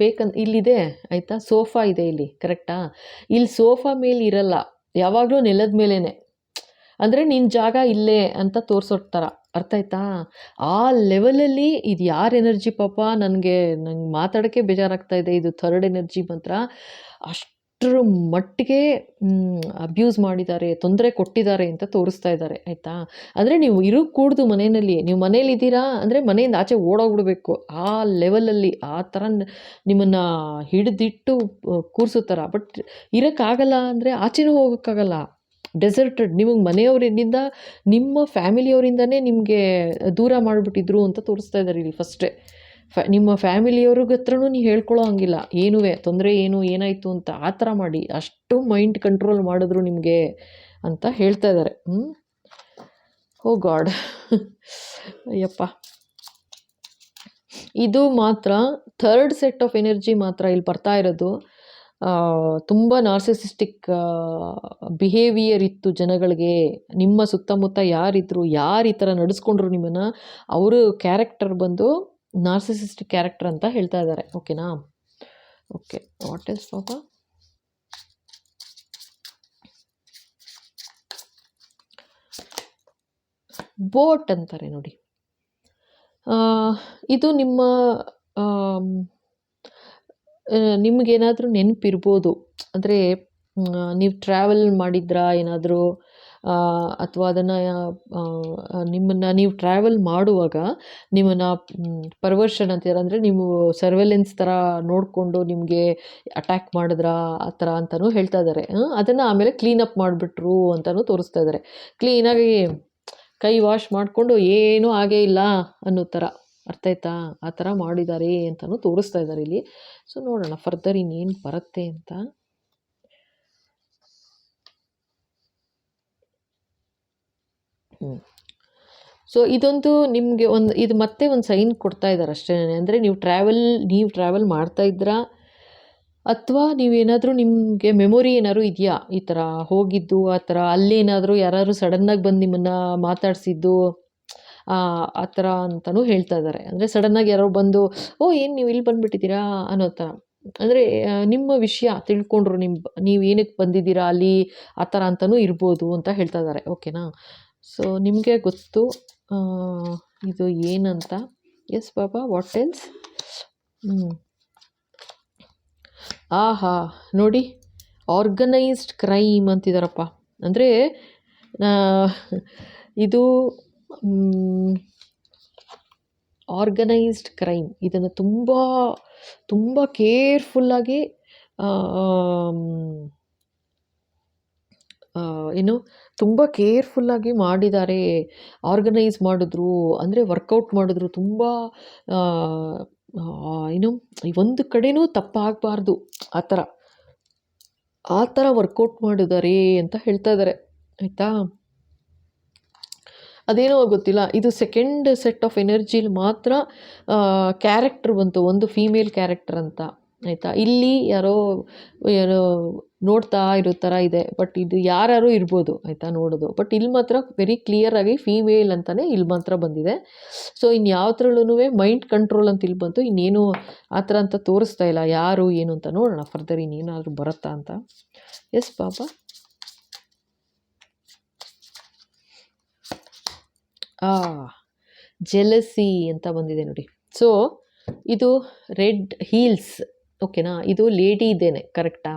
ಬೇಕಂತ ಇಲ್ಲಿದೆ, ಆಯಿತಾ? ಸೋಫಾ ಇದೆ ಇಲ್ಲಿ, ಕರೆಕ್ಟಾ? ಇಲ್ಲಿ ಸೋಫಾ ಮೇಲೆ ಇರಲ್ಲ. ಯಾವಾಗಲೂ ನೆಲದ ಮೇಲೇ ಅಂದರೆ ನಿನ್ನ ಜಾಗ ಇಲ್ಲೇ ಅಂತ ತೋರಿಸೋಡ್ತಾರ ಅರ್ಥ ಆಯ್ತಾ? ಆ ಲೆವೆಲಲ್ಲಿ ಇದು ಯಾರ ಎನರ್ಜಿ ಪಾಪ? ನನಗೆ ನಂಗೆ ಮಾತಾಡೋಕ್ಕೆ ಬೇಜಾರಾಗ್ತಾ ಇದೆ. ಇದು ಥರ್ಡ್ ಎನರ್ಜಿ ಮಾತ್ರ. ಅಷ್ಟರ ಮಟ್ಟಿಗೆ ಅಬ್ಯೂಸ್ ಮಾಡಿದ್ದಾರೆ, ತೊಂದರೆ ಕೊಟ್ಟಿದ್ದಾರೆ ಅಂತ ತೋರಿಸ್ತಾ ಇದ್ದಾರೆ. ಆಯಿತಾ? ಅಂದರೆ ನೀವು ಇರೋ ಕೂಡ್ದು ಮನೆಯಲ್ಲಿ. ನೀವು ಮನೇಲಿ ಇದ್ದೀರಾ? ಅಂದರೆ ಮನೆಯಿಂದ ಆಚೆ ಓಡೋಗ್ಬಿಡ್ಬೇಕು. ಆ ಲೆವೆಲಲ್ಲಿ ಆ ಥರ ನಿಮ್ಮನ್ನು ಹಿಡಿದಿಟ್ಟು ಕೂರಿಸೋ ಥರ ಬಟ್ ಇರೋಕ್ಕಾಗಲ್ಲ ಅಂದರೆ ಆಚೆನೂ ಹೋಗೋಕ್ಕಾಗಲ್ಲ. ಡೆಸರ್ಟೆಡ್ ನಿಮಗೆ ಮನೆಯವರಿಂದ, ನಿಮ್ಮ ಫ್ಯಾಮಿಲಿಯವರಿಂದನೇ ನಿಮಗೆ ದೂರ ಮಾಡಿಬಿಟ್ಟಿದ್ರು ಅಂತ ತೋರಿಸ್ತಾ ಇದ್ದಾರೆ ಇಲ್ಲಿ ಫಸ್ಟೇ ಫ, ನಿಮ್ಮ ಫ್ಯಾಮಿಲಿಯವ್ರಿಗೆ ಹತ್ರನೂ ನೀವು ಹೇಳ್ಕೊಳ್ಳೋ ಹಂಗಿಲ್ಲ. ಏನೂ ತೊಂದರೆ ಏನು, ಏನಾಯಿತು ಅಂತ ಆ ಥರ ಮಾಡಿ, ಅಷ್ಟು ಮೈಂಡ್ ಕಂಟ್ರೋಲ್ ಮಾಡಿದ್ರು ನಿಮಗೆ ಅಂತ ಹೇಳ್ತಾ ಇದ್ದಾರೆ ಹ್ಞೂ ಓ ಗಾಡ್ ಅಯ್ಯಪ್ಪ. ಇದು ಮಾತ್ರ ಥರ್ಡ್ ಸೆಟ್ ಆಫ್ ಎನರ್ಜಿ ಮಾತ್ರ ಇಲ್ಲಿ ಬರ್ತಾ ಇರೋದು. ತುಂಬ ನಾರ್ಸಿಸಿಸ್ಟಿಕ್ ಬಿಹೇವಿಯರ್ ಇತ್ತು ಜನಗಳಿಗೆ. ನಿಮ್ಮ ಸುತ್ತಮುತ್ತ ಯಾರಿದ್ರು, ಯಾರು ಈ ಥರ ನಡೆಸ್ಕೊಂಡ್ರು ನಿಮ್ಮನ್ನು, ಅವರು ಕ್ಯಾರೆಕ್ಟರ್ ಬಂದು ನಾರ್ಸಿಸಿಸ್ಟಿಕ್ ಕ್ಯಾರೆಕ್ಟರ್ ಅಂತ ಹೇಳ್ತಾ ಇದ್ದಾರೆ ಓಕೆನಾ ಓಕೆ ವಾಟ್ ಇಸ್ ಪಾಪ ಬೋಟ್ ಅಂತಾರೆ ನೋಡಿ. ಇದು ನಿಮ್ಮ ನಿಮಗೇನಾದರೂ ನೆನಪಿರ್ಬೋದು. ಅಂದರೆ ನೀವು ಟ್ರಾವೆಲ್ ಮಾಡಿದ್ರಾ ಏನಾದರೂ ಅಥವಾ ಅದನ್ನು ನಿಮ್ಮನ್ನು ನೀವು ಟ್ರಾವೆಲ್ ಮಾಡುವಾಗ ನಿಮ್ಮನ್ನು ಪರ್ವರ್ಷನ್ ಅಂತ ಅಂದರೆ ನೀವು ಸರ್ವೆಲೆನ್ಸ್ ಥರ ನೋಡಿಕೊಂಡು ನಿಮಗೆ ಅಟ್ಯಾಕ್ ಮಾಡಿದ್ರಾ, ಆ ಥರ ಅಂತಲೂ ಹೇಳ್ತಾ ಇದ್ದಾರೆ ಅದನ್ನು ಆಮೇಲೆ ಕ್ಲೀನಪ್ ಮಾಡಿಬಿಟ್ರು ಅಂತಲೂ ತೋರಿಸ್ತಾ ಇದ್ದಾರೆ ಕ್ಲೀನಾಗಿ ಕೈ ವಾಶ್ ಮಾಡಿಕೊಂಡು ಏನೂ ಆಗೇ ಇಲ್ಲ ಅನ್ನೋ ಥರ ಅರ್ಥ ಆಯ್ತಾ? ಆ ಥರ ಮಾಡಿದ್ದಾರೆ ಅಂತಲೂ ತೋರಿಸ್ತಾ ಇದ್ದಾರೆ ಇಲ್ಲಿ. ಸೊ ನೋಡೋಣ ಫರ್ದರ್ ಇನ್ನೇನು ಬರುತ್ತೆ ಅಂತ. ಹ್ಞೂ ಸೊ ಇದೊಂದು ನಿಮಗೆ ಒಂದು, ಇದು ಮತ್ತೆ ಒಂದು ಸೈನ್ ಕೊಡ್ತಾ ಇದ್ದಾರೆ ಅಷ್ಟೇ. ಅಂದರೆ ನೀವು ಟ್ರಾವೆಲ್ ನೀವು ಟ್ರಾವೆಲ್ ಮಾಡ್ತಾ ಇದ್ದೀರಾ ಅಥವಾ ನೀವೇನಾದರೂ ನಿಮಗೆ ಮೆಮೊರಿ ಏನಾದರೂ ಇದೆಯಾ? ಈ ಥರ ಹೋಗಿದ್ದು, ಆ ಥರ ಅಲ್ಲೇನಾದರೂ ಯಾರಾದ್ರು ಸಡನ್ನಾಗಿ ಬಂದು ನಿಮ್ಮನ್ನು ಮಾತಾಡಿಸಿದ್ದು? ಆ ಥರ ಅಂತಲೂ ಹೇಳ್ತಾ ಇದ್ದಾರೆ. ಅಂದರೆ ಸಡನ್ನಾಗಿ ಯಾರೋ ಬಂದು, ಓ, ಏನು ನೀವು ಇಲ್ಲಿ ಬಂದುಬಿಟ್ಟಿದ್ದೀರಾ? ಅನ್ನೋ ಥರ. ಅಂದರೆ ನಿಮ್ಮ ವಿಷಯ ತಿಳ್ಕೊಂಡ್ರು ನಿಮ್ಮ ನೀವು ಏನಕ್ಕೆ ಬಂದಿದ್ದೀರಾ ಅಲ್ಲಿ, ಆ ಥರ ಅಂತಲೂ ಇರ್ಬೋದು ಅಂತ ಹೇಳ್ತಾ ಇದ್ದಾರೆ. ಓಕೆನಾ ಸೊ ನಿಮಗೆ ಗೊತ್ತು ಇದು ಏನಂತ? ಎಸ್ ಬಾಬಾ ವಾಟ್ ಎಲ್ಸ್ ಆಹಾ, ನೋಡಿ ಆರ್ಗನೈಸ್ಡ್ ಕ್ರೈಮ್ ಅಂತಿದ್ದಾರಪ್ಪ ಅಂದರೆ ಇದು ಆರ್ಗನೈಸ್ಡ್ ಕ್ರೈಮ್ ಇದನ್ನು ತುಂಬ ತುಂಬ ಕೇರ್ಫುಲ್ಲಾಗಿ ಏನು, ತುಂಬ ಕೇರ್ಫುಲ್ಲಾಗಿ ಮಾಡಿದ್ದಾರೆ. ಆರ್ಗನೈಸ್ ಮಾಡಿದ್ರು, ಅಂದರೆ ವರ್ಕೌಟ್ ಮಾಡಿದ್ರು ತುಂಬ ಏನು ಒಂದು ಕಡೆಯೂ ತಪ್ಪಾಗಬಾರ್ದು. ಆ ಥರ. ಆ ಥರ ವರ್ಕೌಟ್ ಮಾಡಿದ್ದಾರೆ ಅಂತ ಹೇಳ್ತಾ ಇದ್ದಾರೆ. ಆಯಿತಾ? ಅದೇನೋ ಗೊತ್ತಿಲ್ಲ. ಇದು ಸೆಕೆಂಡ್ ಸೆಟ್ ಆಫ್ ಎನರ್ಜಿಲಿ ಮಾತ್ರ ಕ್ಯಾರೆಕ್ಟರ್ ಬಂತು, ಒಂದು ಫೀಮೇಲ್ ಕ್ಯಾರೆಕ್ಟರ್ ಅಂತ. ಆಯಿತಾ? ಇಲ್ಲಿ ಯಾರೋ ಯಾರೋ ನೋಡ್ತಾ ಇರೋ ಥರ ಇದೆ. ಬಟ್ ಇದು ಯಾರ್ಯಾರು ಇರ್ಬೋದು, ಆಯಿತಾ ನೋಡೋದು. ಬಟ್ ಇಲ್ಲಿ ಮಾತ್ರ ವೆರಿ ಕ್ಲಿಯರಾಗಿ ಫೀಮೇಲ್ ಅಂತಲೇ ಇಲ್ಲಿ ಮಾತ್ರ ಬಂದಿದೆ. ಸೊ ಇನ್ನು ಯಾವ ಥರಲ್ಲೂ ಮೈಂಡ್ ಕಂಟ್ರೋಲ್ ಅಂತ ಇಲ್ಲಿ ಬಂತು. ಇನ್ನೇನು ಆ ಥರ ಅಂತ ತೋರಿಸ್ತಾ ಇಲ್ಲ. ಯಾರು, ಏನು ಅಂತ ನೋಡೋಣ. ಫರ್ದರ್ ಇನ್ನೇನಾದರೂ ಬರುತ್ತಾ ಅಂತ. ಎಸ್ ಪಾಪ. ಆ ಜೆಲಸಿ ಅಂತ ಬಂದಿದೆ ನೋಡಿ. ಸೊ ಇದು ರೆಡ್ ಹೀಲ್ಸ್ ಓಕೆನಾ ಇದು ಲೇಡಿ ಇದ್ದೇನೆ ಕರೆಕ್ಟಾ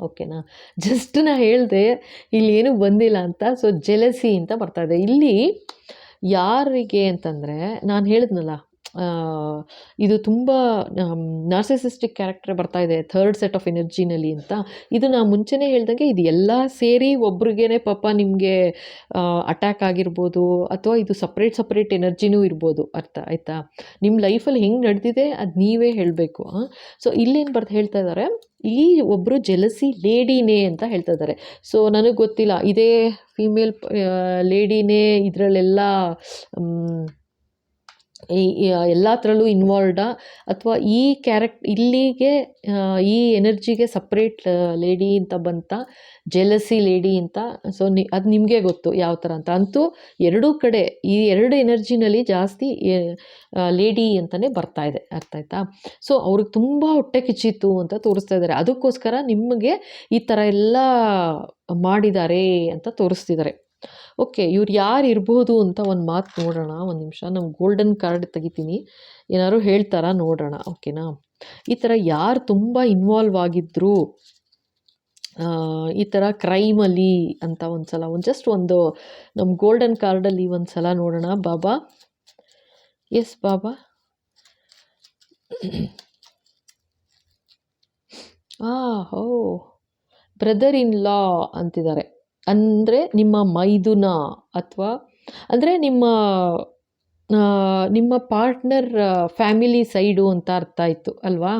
ಓಕೆನಾ ಜಸ್ಟ್ ನಾ? ಹೇಳಿದೆ, ಇಲ್ಲಿ ಏನೂ ಬಂದಿಲ್ಲ ಅಂತ ಸೊ ಜೆಲಸಿ ಅಂತ ಬರ್ತಾ ಇದೆ. ಇಲ್ಲಿ ಯಾರಿಗೆ ಅಂತಂದರೆ, ನಾನು ಹೇಳಿದ್ನಲ್ಲ ಇದು ತುಂಬ ನಾರ್ಸಿಸಿಸ್ಟಿಕ್ ಕ್ಯಾರೆಕ್ಟರ್ ಬರ್ತಾ ಇದೆ ಥರ್ಡ್ ಸೆಟ್ ಆಫ್ ಎನರ್ಜಿನಲ್ಲಿ ಅಂತ. ಇದು ನಾ ಮುಂಚೆನೇ ಹೇಳ್ದಂಗೆ ಇದು ಎಲ್ಲ ಸೇರಿ ಒಬ್ರಿಗೇನೆ ಪಾಪ ನಿಮಗೆ ಅಟ್ಯಾಕ್ ಆಗಿರ್ಬೋದು ಅಥವಾ ಇದು ಸಪ್ರೇಟ್ ಸಪ್ರೇಟ್ ಎನರ್ಜಿನೂ ಇರ್ಬೋದು ಅರ್ಥ ಆಯಿತಾ? ನಿಮ್ಮ ಲೈಫಲ್ಲಿ ಹೆಂಗೆ ನಡೆದಿದೆ ಅದು ನೀವೇ ಹೇಳಬೇಕು ಸೊ ಇಲ್ಲೇನು ಬರ್ತಾ ಹೇಳ್ತಾ ಇದ್ದಾರೆ ಈ ಒಬ್ಬರು ಜಲಸಿ ಲೇಡಿನೇ ಅಂತ ಹೇಳ್ತಾ ಇದ್ದಾರೆ ಸೊ ನನಗೆ ಗೊತ್ತಿಲ್ಲ, ಇದೇ ಫೀಮೇಲ್ ಲೇಡಿನೇ ಇದರಲ್ಲೆಲ್ಲ ಈ ಎಲ್ಲ ಥರಲ್ಲೂ ಇನ್ವಾಲ್ವ್ಡಾ ಅಥವಾ ಈ ಕ್ಯಾರೆಕ್ಟ್ ಇಲ್ಲಿಗೆ ಈ ಎನರ್ಜಿಗೆ ಸಪ್ರೇಟ್ ಲೇಡಿ ಅಂತ ಬಂತ ಜೆಲಸಿ ಲೇಡಿ ಅಂತ? ಸೊ ನಿ, ಅದು ನಿಮಗೆ ಗೊತ್ತು ಯಾವ ಥರ ಅಂತ. ಅಂತೂ ಎರಡೂ ಕಡೆ, ಈ ಎರಡು ಎನರ್ಜಿನಲ್ಲಿ ಜಾಸ್ತಿ ಲೇಡಿ ಅಂತಲೇ ಬರ್ತಾ ಇದೆ, ಅರ್ಥ ಆಯ್ತಾ? ಸೊ ಅವ್ರಿಗೆ ತುಂಬ ಹೊಟ್ಟೆ ಕಿಚ್ಚಿತ್ತು ಅಂತ ತೋರಿಸ್ತಾ ಇದ್ದಾರೆ. ಅದಕ್ಕೋಸ್ಕರ ನಿಮಗೆ ಈ ಥರ ಎಲ್ಲ ಮಾಡಿದ್ದಾರೆ ಅಂತ ತೋರಿಸ್ತಿದ್ದಾರೆ. ಓಕೆ ಇವ್ರು ಯಾರು ಇರ್ಬೋದು ಅಂತ ಒಂದು ಮಾತು ನೋಡೋಣ ಒಂದು ನಿಮಿಷ. ನಾವು ಗೋಲ್ಡನ್ ಕಾರ್ಡ್ ತೆಗಿತೀನಿ. ಏನಾದ್ರು ಹೇಳ್ತಾರಾ ನೋಡೋಣ ಓಕೆನಾ? ಈ ಥರ ಯಾರು ತುಂಬ ಇನ್ವಾಲ್ವ್ ಆಗಿದ್ರು ಆ, ಈ ಥರ ಕ್ರೈಮಲ್ಲಿ ಅಂತ ಒಂದು ಸಲ ಒಂದು ಜಸ್ಟ್ ಒಂದು ನಮ್ಮ ಗೋಲ್ಡನ್ ಕಾರ್ಡಲ್ಲಿ ಒಂದು ಸಲ ನೋಡೋಣ ಬಾಬಾ. ಎಸ್ ಬಾಬಾ. ಆ ಹೋ ಬ್ರದರ್ ಇನ್ ಲಾ ಅಂತಿದ್ದಾರೆ. ಅಂದರೆ ನಿಮ್ಮ ಮೈದುನ ಅಥವಾ ಅಂದರೆ ನಿಮ್ಮ ನಿಮ್ಮ ಪಾರ್ಟ್ನರ್ ಫ್ಯಾಮಿಲಿ ಸೈಡು ಅಂತ ಅರ್ಥ ಆಯಿತು ಅಲ್ವಾ?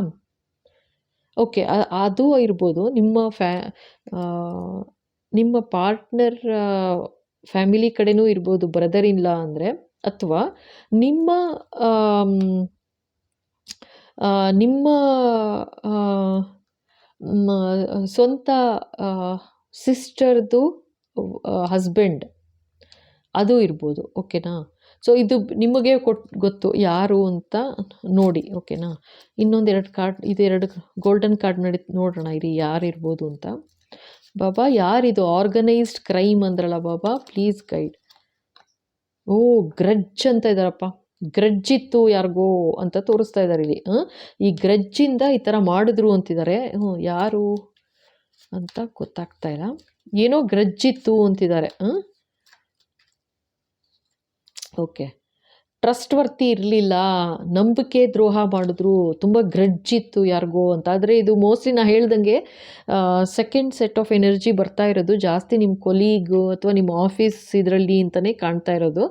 ಓಕೆ ಅದು ಇರ್ಬೋದು. ನಿಮ್ಮ ಫ್ಯಾ ನಿಮ್ಮ ಪಾರ್ಟ್ನರ್ ಫ್ಯಾಮಿಲಿ ಕಡೆನೂ ಇರ್ಬೋದು ಬ್ರದರ್ ಇಲ್ಲ ಅಂದರೆ. ಅಥವಾ ನಿಮ್ಮ ನಿಮ್ಮ ಸ್ವಂತ ಸಿಸ್ಟರ್ದು ಹಸ್ಬೆಂಡ್ ಅದು ಇರ್ಬೋದು ಓಕೆನಾ ಸೊ ಇದು ನಿಮಗೆ ಕೊಟ್, ಗೊತ್ತು, ಯಾರು ಅಂತ ನೋಡಿ ಓಕೆನಾ ಇನ್ನೊಂದು ಎರಡು ಕಾರ್ಡ್ ಇದು ಎರಡು ಗೋಲ್ಡನ್ ಕಾರ್ಡ್ ನಡಿ, ನೋಡೋಣ, ಇರಿ, ಯಾರು ಇರ್ಬೋದು ಅಂತ. ಬಾಬಾ ಯಾರಿದು ಆರ್ಗನೈಸ್ಡ್ ಕ್ರೈಮ್ ಅಂದ್ರಲ್ಲ ಬಾಬಾ ಪ್ಲೀಸ್ ಗೈಡ್ ಓ ಗ್ರಡ್ಜ್ ಅಂತ ಇದ್ದಾರಪ್ಪ ಗ್ರಡ್ಜ್ ಇತ್ತು ಯಾರಿಗೋ ಅಂತ ತೋರಿಸ್ತಾ ಇದ್ದಾರೆ ಇಲ್ಲಿ? ಈ ಗ್ರಜ್ಜಿಂದ ಈ ಥರ ಮಾಡಿದ್ರು ಅಂತಿದ್ದಾರೆ ಹ್ಞೂ ಯಾರು? ಅಂತ ಗೊತ್ತಾಗ್ತಾ ಇಲ್ಲ. ಏನೋ ಗ್ರಜ್ಜಿತ್ತು ಅಂತಿದ್ದಾರೆ. ಓಕೆ. ಟ್ರಸ್ಟ್ ವರ್ತಿ ಇರಲಿಲ್ಲ. ನಂಬಿಕೆ ದ್ರೋಹ ಮಾಡಿದ್ರು. ತುಂಬ ಗ್ರಜ್ಜಿತ್ತು ಯಾರಿಗೋ ಅಂತ. ಆದರೆ ಇದು ಮೋಸ್ಟ್ಲಿ ನಾ ಹೇಳ್ದಂಗೆ ಸೆಕೆಂಡ್ ಸೆಟ್ ಆಫ್ ಎನರ್ಜಿ ಬರ್ತಾ ಇರೋದು. ಜಾಸ್ತಿ ನಿಮ್ಮ ಕೊಲೀಗು ಅಥವಾ ನಿಮ್ಮ ಆಫೀಸ್ ಇದರಲ್ಲಿ ಅಂತಲೇ ಕಾಣ್ತಾ ಇರೋದು.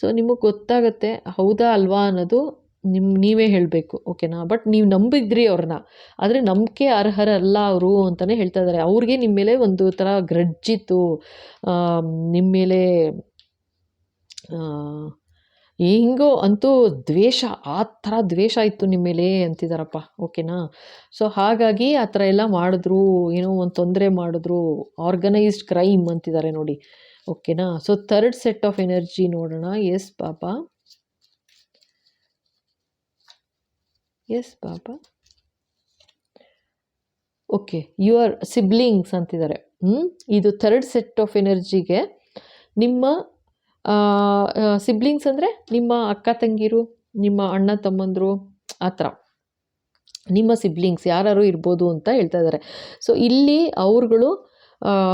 ಸೊ ನಿಮಗೆ ಗೊತ್ತಾಗುತ್ತೆ. ಹೌದಾ, ಅಲ್ವಾ ಅನ್ನೋದು. ನಿಮ್ಮ ನೀವೇ ಹೇಳಬೇಕು, ಓಕೆನಾ? ಬಟ್ ನೀವು ನಂಬಿದ್ರಿ ಅವ್ರನ್ನ. ಆದರೆ ನಂಬಿಕೆ ಅರ್ಹರಲ್ಲ ಅವರು ಅಂತಲೇ ಹೇಳ್ತಾ ಇದ್ದಾರೆ ಅವ್ರಿಗೆ ನಿಮ್ಮ ಮೇಲೆ ಒಂದು ಥರ ಗ್ರಜ್ಜಿತ್ತು ನಿಮ್ಮ ಮೇಲೆ ಹೆಂಗೋ ಅಂತೂ ದ್ವೇಷ, ಆ ಥರ ದ್ವೇಷ ಇತ್ತು ನಿಮ್ಮ ಮೇಲೆ ಅಂತಿದ್ದಾರಪ್ಪ ಓಕೆನಾ? ಸೊ ಹಾಗಾಗಿ ಆ ಥರ ಎಲ್ಲ ಮಾಡಿದ್ರು, ಏನೋ ಒಂದು ತೊಂದರೆ ಮಾಡಿದ್ರು ಆರ್ಗನೈಸ್ಡ್ ಕ್ರೈಮ್ ಅಂತಿದ್ದಾರೆ ನೋಡಿ, ಓಕೆನಾ? So third set of energy ನೋಡೋಣ. ಎಸ್ ಪಾಪಾ. Yes Baba okay your siblings ಅಂತಿದ್ದಾರೆ. ಹ್ಞೂ ಇದು ಥರ್ಡ್ ಸೆಟ್ ಆಫ್ ಎನರ್ಜಿಗೆ ನಿಮ್ಮ ಸಿಬ್ಲಿಂಗ್ಸ್ ಅಂದರೆ ನಿಮ್ಮ ಅಕ್ಕ ತಂಗಿರು, ನಿಮ್ಮ ಅಣ್ಣ ತಮ್ಮಂದರು, ಆ ಥರ. ನಿಮ್ಮ ಸಿಬ್ಲಿಂಗ್ಸ್ ಯಾರು ಇರ್ಬೋದು ಅಂತ ಹೇಳ್ತಾ ಇದ್ದಾರೆ. ಸೊ ಇಲ್ಲಿ ಅವ್ರುಗಳು,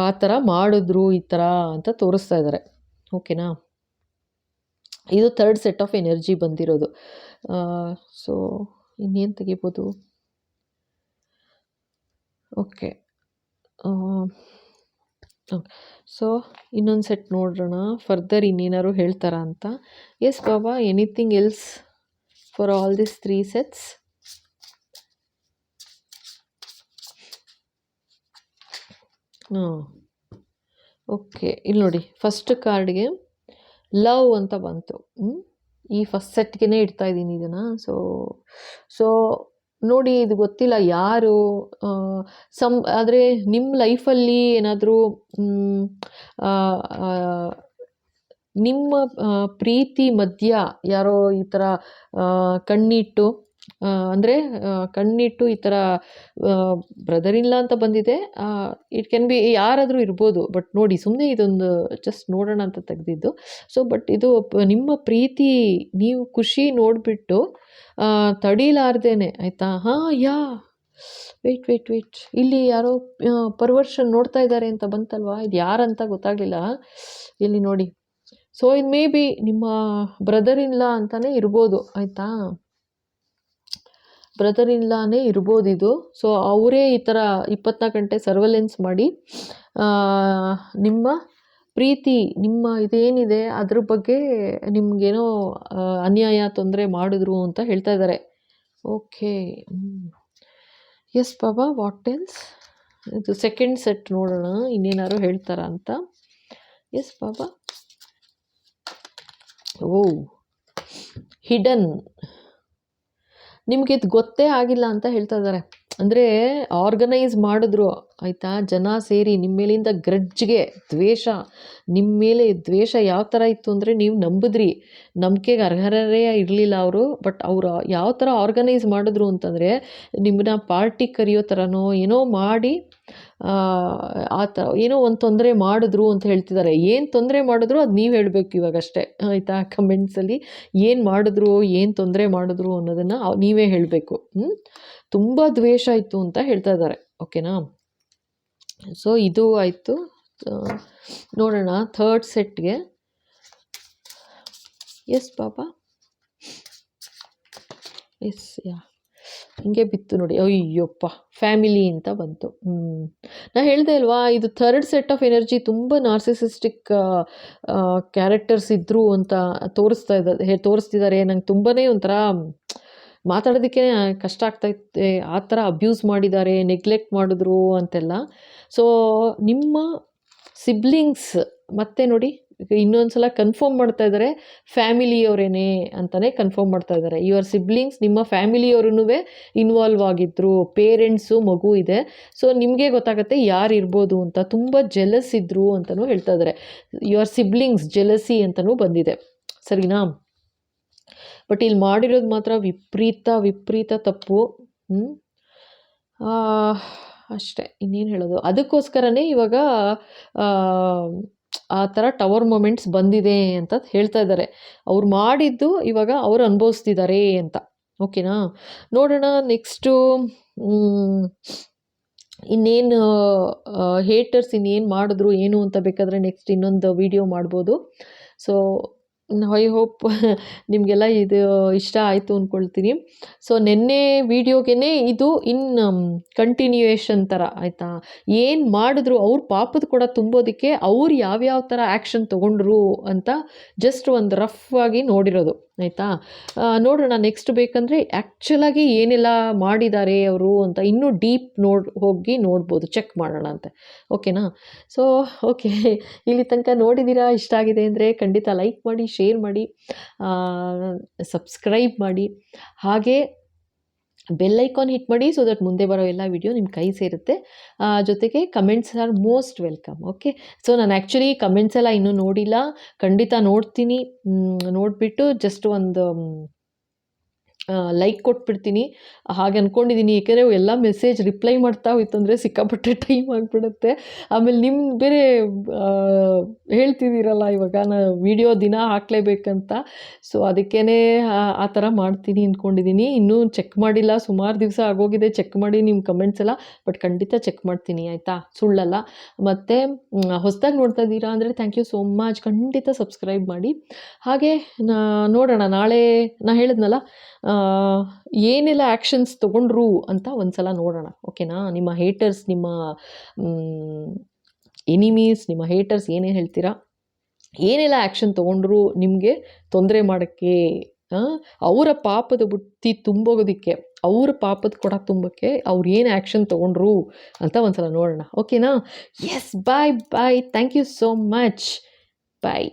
ಆ ಥರ ಮಾಡಿದ್ರು ಈ ಥರ ಅಂತ ತೋರಿಸ್ತಾ ಇದ್ದಾರೆ. ಓಕೆನಾ ಇದು ಥರ್ಡ್ ಸೆಟ್ ಆಫ್ ಎನರ್ಜಿ ಬಂದಿರೋದು. ಸೊ ಇನ್ನೇನು ತೆಗಿಬೋದು. ಓಕೆ. ಸೊ, ಇನ್ನೊಂದು ಸೆಟ್ ನೋಡೋಣ ಫರ್ದರ್ ಇನ್ನೇನಾದ್ರು ಹೇಳ್ತಾರಾ ಅಂತ. Yes Baba anything else for all this three sets ಹಾಂ. ಓಕೆ. ಇಲ್ಲಿ ನೋಡಿ ಫಸ್ಟ್ ಕಾರ್ಡ್ಗೆ ಲವ್ ಅಂತ ಬಂತು. ಹ್ಮ್? ಈ ಫಸ್ಟ್ ಸೆಟ್ಗೆ ಇಡ್ತಾ ಇದ್ದೀನಿ ಇದನ್ನು. ಸೊ ಸೊ ನೋಡಿ ಇದು ಗೊತ್ತಿಲ್ಲ ಯಾರು ಸಮ್, ಆದರೆ ನಿಮ್ಮ ಲೈಫಲ್ಲಿ ಏನಾದರೂ ನಿಮ್ಮ ಪ್ರೀತಿ ಮಧ್ಯ ಯಾರೋ ಈ ಥರ ಕಣ್ಣಿಟ್ಟು ಅಂದರೆ ಕಣ್ಣಿಟ್ಟು ಈ ಥರ ಬ್ರದರ್ ಇಲ್ಲ ಅಂತ ಬಂದಿದೆ. ಇಟ್ ಕ್ಯಾನ್ ಬಿ ಯಾರಾದರೂ ಇರ್ಬೋದು ಬಟ್ ನೋಡಿ ಸುಮ್ಮನೆ ಇದೊಂದು ಜಸ್ಟ್ ನೋಡೋಣ ಅಂತ ತೆಗೆದಿದ್ದು. ಸೊ ಬಟ್ ಇದು ನಿಮ್ಮ ಪ್ರೀತಿ ನೀವು ಖುಷಿ ನೋಡಿಬಿಟ್ಟು ತಡೀಲಾರ್ದೇನೆ, ಆಯಿತಾ? ಹಾಂ, ಯಾ ವೆಯ್ಟ್ ವೆಯ್ಟ್ ವೆಯ್ಟ್ ಇಲ್ಲಿ ಯಾರೋ ಪರ್ವರ್ಷನ್ ನೋಡ್ತಾ ಇದ್ದಾರೆ ಅಂತ ಬಂತಲ್ವಾ? ಇದು ಯಾರಂತ ಗೊತ್ತಾಗಲಿಲ್ಲ. ಇಲ್ಲಿ ನೋಡಿ. ಸೊ ಇದು ಮೇ ಬಿ ನಿಮ್ಮ ಬ್ರದರ್ ಇಲ್ಲ ಅಂತಲೇ ಇರ್ಬೋದು, ಆಯಿತಾ? ಬ್ರದರ್ ಇನ್ಲಾನೇ ಇರ್ಬೋದು ಇದು. ಸೊ ಅವರೇ ಈ ಥರ ಇಪ್ಪತ್ನಾಲ್ಕು ಗಂಟೆ ಸರ್ವೆಲೆನ್ಸ್ ಮಾಡಿ ನಿಮ್ಮ ಪ್ರೀತಿ, ನಿಮ್ಮ ಇದೇನಿದೆ ಅದ್ರ ಬಗ್ಗೆ ನಿಮಗೇನೋ ಅನ್ಯಾಯ, ತೊಂದರೆ ಮಾಡಿದ್ರು ಅಂತ ಹೇಳ್ತಾ ಇದ್ದಾರೆ. Okay yes Baba what else ಇದು ಸೆಕೆಂಡ್ ಸೆಟ್ ನೋಡೋಣ, ಇನ್ನೇನಾದ್ರು ಹೇಳ್ತಾರ ಅಂತ. ಎಸ್ ಬಾಬಾ ಓ ಹಿಡನ್ ನಿಮಗೆ ಇದು ಗೊತ್ತೇ ಆಗಿಲ್ಲ ಅಂತ ಹೇಳ್ತಾ ಇದ್ದಾರೆ. ಅಂದರೆ ಆರ್ಗನೈಸ್ ಮಾಡಿದ್ರು, ಆಯಿತಾ? ಜನ ಸೇರಿ ನಿಮ್ಮ ಮೇಲಿಂದ ಗ್ರಡ್ಜ್ಗೆ ದ್ವೇಷ ನಿಮ್ಮ ಮೇಲೆ ದ್ವೇಷ ಯಾವ ಥರ ಇತ್ತು ಅಂದರೆ ನೀವು ನಂಬಿದ್ರಿ. ನಂಬಿಕೆಗೆ ಅರ್ಹರೇ ಇರಲಿಲ್ಲ ಅವರು ಬಟ್ ಅವರು ಯಾವ ಥರ ಆರ್ಗನೈಸ್ ಮಾಡಿದ್ರು ಅಂತಂದರೆ ನಿಮ್ಮನ್ನ ಪಾರ್ಟಿ ಕರೆಯೋ ಥರನೋ ಏನೋ ಮಾಡಿ ಆ, ಥರ ಏನೋ ಒಂದು ತೊಂದರೆ ಮಾಡಿದ್ರು ಅಂತ ಹೇಳ್ತಿದ್ದಾರೆ. ಏನು ತೊಂದರೆ ಮಾಡಿದ್ರು ಅದು ನೀವು ಹೇಳಬೇಕು ಇವಾಗಷ್ಟೇ ಆಯಿತಾ? ಕಮೆಂಟ್ಸಲ್ಲಿ ಏನು ಮಾಡಿದ್ರು ಏನು ತೊಂದರೆ ಮಾಡಿದ್ರು ಅನ್ನೋದನ್ನು ನೀವೇ ಹೇಳಬೇಕು. ಹ್ಞೂ ತುಂಬ ದ್ವೇಷ ಇತ್ತು ಅಂತ ಹೇಳ್ತಾ ಇದ್ದಾರೆ. ಓಕೆನಾ ಸೊ ಇದು ಆಯಿತು. ನೋಡೋಣ ಥರ್ಡ್ ಸೆಟ್ಗೆ ಎಸ್ ಪಾಪ ಎಸ್ ಯಾ ಹಿಂಗೆ ಬಿತ್ತು ನೋಡಿ. ಅಯ್ಯೋಪ್ಪ ಫ್ಯಾಮಿಲಿ ಅಂತ ಬಂತು. ನಾ ಹೇಳ್ದೆ ಅಲ್ವಾ, ಇದು ಥರ್ಡ್ ಸೆಟ್ ಆಫ್ ಎನರ್ಜಿ ತುಂಬ ನಾರ್ಸಿಸಿಸ್ಟಿಕ್ ಕ್ಯಾರೆಕ್ಟರ್ಸ್ ಇದ್ದರು ಅಂತ ತೋರಿಸ್ತಾ ಇದ್ದಾರೆ ತೋರಿಸ್ತಿದ್ದಾರೆ ನಂಗೆ ತುಂಬಾ ಒಂಥರ ಮಾತಾಡೋದಕ್ಕೆ ಕಷ್ಟ ಆಗ್ತೈತೆ ಆ ಥರ ಅಬ್ಯೂಸ್ ಮಾಡಿದ್ದಾರೆ ನೆಗ್ಲೆಕ್ಟ್ ಮಾಡಿದ್ರು ಅಂತೆಲ್ಲ. ಸೊ ನಿಮ್ಮ ಸಿಬ್ಲಿಂಗ್ಸ್ ಮತ್ತೆ ನೋಡಿ ಇನ್ನೊಂದು ಸಲ ಕನ್ಫರ್ಮ್ ಮಾಡ್ತಾ ಇದ್ದಾರೆ ಫ್ಯಾಮಿಲಿಯವರೇನೆ ಅಂತಲೇ ಕನ್ಫರ್ಮ್ ಮಾಡ್ತಾ ಇದ್ದಾರೆ ಯುವರ್ ಸಿಬ್ಲಿಂಗ್ಸ್ ನಿಮ್ಮ ಫ್ಯಾಮಿಲಿಯವ್ರೂ ಇನ್ವಾಲ್ವ್ ಆಗಿದ್ರು ಪೇರೆಂಟ್ಸು ಮಗು ಇದೆ. ಸೊ ನಿಮಗೆ ಗೊತ್ತಾಗುತ್ತೆ ಯಾರು ಇರ್ಬೋದು ಅಂತ. ತುಂಬ ಜೆಲಸ್ ಇದ್ರು ಅಂತಲೂ ಹೇಳ್ತಾ ಇದ್ದಾರೆ ಯುವರ್ ಸಿಬ್ಲಿಂಗ್ಸ್ ಜೆಲಸಿ ಅಂತಲೂ ಬಂದಿದೆ. ಸರಿನಾ? ಬಟ್ ಇಲ್ಲಿ ಮಾಡಿರೋದು ಮಾತ್ರ ವಿಪರೀತ ವಿಪರೀತ ತಪ್ಪು. ಹ್ಞೂ ಅಷ್ಟೇ. ಇನ್ನೇನು ಹೇಳೋದು? ಅದಕ್ಕೋಸ್ಕರನೇ ಇವಾಗ ಆ, ಥರ ಟವರ್ ಮೂಮೆಂಟ್ಸ್ ಬಂದಿದೆ ಅಂತ ಹೇಳ್ತಾ ಇದ್ದಾರೆ. ಅವ್ರು ಮಾಡಿದ್ದು ಇವಾಗ ಅವ್ರು ಅನುಭವಿಸ್ತಿದ್ದಾರೆ ಅಂತ. ಓಕೆನಾ ನೋಡೋಣ ನೆಕ್ಸ್ಟು ಇನ್ನೇನು ಹೇಟರ್ಸ್ ಇನ್ನೇನು ಮಾಡಿದ್ರು ಏನು ಅಂತ ಬೇಕಾದರೆ ನೆಕ್ಸ್ಟ್ ಇನ್ನೊಂದು ವಿಡಿಯೋ ಮಾಡ್ಬೋದು. ಸೊ ಐ ಹೋಪ್ ನಿಮಗೆಲ್ಲ ಇದು ಇಷ್ಟ ಆಯಿತು ಅಂದ್ಕೊಳ್ತೀನಿ ಸೊ ನಿನ್ನೆ ವೀಡಿಯೋಗೆ ಇದು ಇನ್ ಕಂಟಿನ್ಯೂಯೇಷನ್ ಥರ ಆಯಿತಾ? ಏನು ಮಾಡಿದ್ರು ಅವ್ರ ಪಾಪದ ಕೂಡ ತುಂಬೋದಕ್ಕೆ ಅವ್ರು ಯಾವ್ಯಾವ ಥರ ಆ್ಯಕ್ಷನ್ ತೊಗೊಂಡ್ರು ಅಂತ ಜಸ್ಟ್ ಒಂದು ರಫ್ ಆಗಿ ನೋಡಿರೋದು, ಆಯಿತಾ? ನೋಡೋಣ ನೆಕ್ಸ್ಟ್ ಬೇಕಂದರೆ ಆ್ಯಕ್ಚುಲಾಗಿ ಏನೆಲ್ಲ ಮಾಡಿದ್ದಾರೆ ಅವರು ಅಂತ ಇನ್ನೂ ಡೀಪ್ ನೋಡ್, ಹೋಗಿ ನೋಡ್ಬೋದು ಚೆಕ್ ಮಾಡೋಣ ಅಂತೆ. ಓಕೆನಾ ಸೊ ಓಕೆ ಇಲ್ಲಿ ತನಕ ನೋಡಿದ್ದೀರಾ ಇಷ್ಟ ಆಗಿದೆ ಅಂದರೆ ಖಂಡಿತ ಲೈಕ್ ಮಾಡಿ ಶೇರ್ ಮಾಡಿ ಸಬ್ಸ್ಕ್ರೈಬ್ ಮಾಡಿ. ಹಾಗೆ ಬೆಲ್ ಐಕಾನ್ ಹಿಟ್ ಮಾಡಿ ಸೊ ದಟ್ ಮುಂದೆ ಬರೋ ಎಲ್ಲ ವಿಡಿಯೋ ನಿಮ್ಮ ಕೈ ಸೇರುತ್ತೆ. ಜೊತೆಗೆ comments are most welcome okay so ನಾನು ಆ್ಯಕ್ಚುಲಿ ಕಮೆಂಟ್ಸ್ ಎಲ್ಲ ಇನ್ನೂ ನೋಡಿಲ್ಲ. ಖಂಡಿತ ನೋಡ್ತೀನಿ. ನೋಡಿಬಿಟ್ಟು ಜಸ್ಟ್ ಒಂದು ಲೈಕ್ ಕೊಟ್ಬಿಡ್ತೀನಿ. ಹಾಗೆ ಅಂದ್ಕೊಂಡಿದ್ದೀನಿ ಏಕೆಂದರೆ ಎಲ್ಲ ಮೆಸೇಜ್ ರಿಪ್ಲೈ ಮಾಡ್ತಾ ಹೋಯ್ತು ಅಂದರೆ ಸಿಕ್ಕಾಪಟ್ಟೆ ಟೈಮ್ ಆಗಿಬಿಡುತ್ತೆ. ಆಮೇಲೆ ನಿಮ್ಮ ಬೇರೆ ಹೇಳ್ತಿದ್ದೀರಲ್ಲ, ಇವಾಗ ನಾನು ವಿಡಿಯೋ ದಿನ ಹಾಕಲೇಬೇಕಂತ. ಸೊ ಅದಕ್ಕೇ ಆ ಥರ ಮಾಡ್ತೀನಿ ಅಂದ್ಕೊಂಡಿದ್ದೀನಿ ಇನ್ನೂ ಚೆಕ್ ಮಾಡಿಲ್ಲ. ಸುಮಾರು ದಿವಸ ಆಗೋಗಿದೆ. ಚೆಕ್ ಮಾಡಿ ನಿಮ್ಮ ಕಮೆಂಟ್ಸ್ ಎಲ್ಲ. ಬಟ್ ಖಂಡಿತ ಚೆಕ್ ಮಾಡ್ತೀನಿ, ಆಯಿತಾ? ಸುಳ್ಳಲ್ಲ. ಮತ್ತು ಹೊಸದಾಗಿ ನೋಡ್ತಾ ಇದ್ದೀರಾ ಅಂದರೆ ಥ್ಯಾಂಕ್ ಯು ಸೋ ಮಚ್ ಖಂಡಿತ ಸಬ್ಸ್ಕ್ರೈಬ್ ಮಾಡಿ. ಹಾಗೆ, ನಾ ನೋಡೋಣ. ನಾಳೆ ನಾ ಹೇಳಿದ್ನಲ್ಲ ಏನೆಲ್ಲ ಆ್ಯಕ್ಷನ್ಸ್ ತೊಗೊಂಡ್ರು ಅಂತ ಒಂದು ಸಲ ನೋಡೋಣ ಓಕೆನಾ ನಿಮ್ಮ ಹೇಟರ್ಸ್ ನಿಮ್ಮ ಎನಿಮೀಸ್ ನಿಮ್ಮ ಹೇಟರ್ಸ್ ಏನೇನು ಹೇಳ್ತೀರಾ? ಏನೆಲ್ಲ ಆ್ಯಕ್ಷನ್ ತೊಗೊಂಡ್ರು ನಿಮಗೆ ತೊಂದರೆ ಮಾಡೋಕ್ಕೆ ಅವರ ಪಾಪದ ಬುತ್ತಿ ತುಂಬೋಗೋದಕ್ಕೆ, ಅವ್ರ ಪಾಪದ ಕೊಡ ತುಂಬಕ್ಕೆ ಅವ್ರು ಏನು ಆ್ಯಕ್ಷನ್ ತೊಗೊಂಡ್ರು ಅಂತ ಒಂದು ಸಲ ನೋಡೋಣ ಓಕೆನಾ yes bye bye thank you so much bye